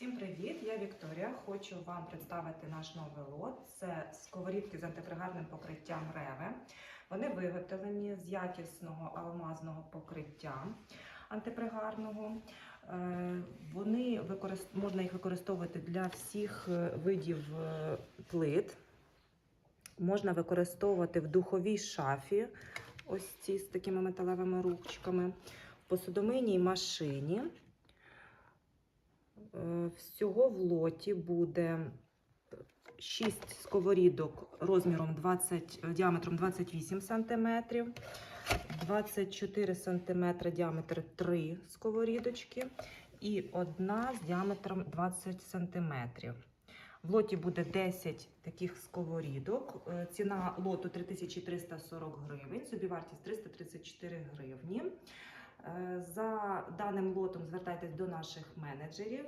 Всім привіт! Я Вікторія. Хочу вам представити наш новий лот. Це сковорідки з антипригарним покриттям Реве. Вони виготовлені з якісного алмазного покриття антипригарного. Е, Вони використ... можна їх використовувати для всіх е, видів е, плит. Можна використовувати в духовій шафі, ось ці з такими металевими ручками, в посудомийній машині. Е, Всього в лоті буде 6 сковорідок розміром 20, діаметром 28 см, 24 см діаметр 3 сковорідочки і одна з діаметром 20 см. В лоті буде 10 таких сковорідок. Е, Ціна лоту 3340 гривень, собівартість 334 гривні. Е, За даним лотом звертайтесь до наших менеджерів.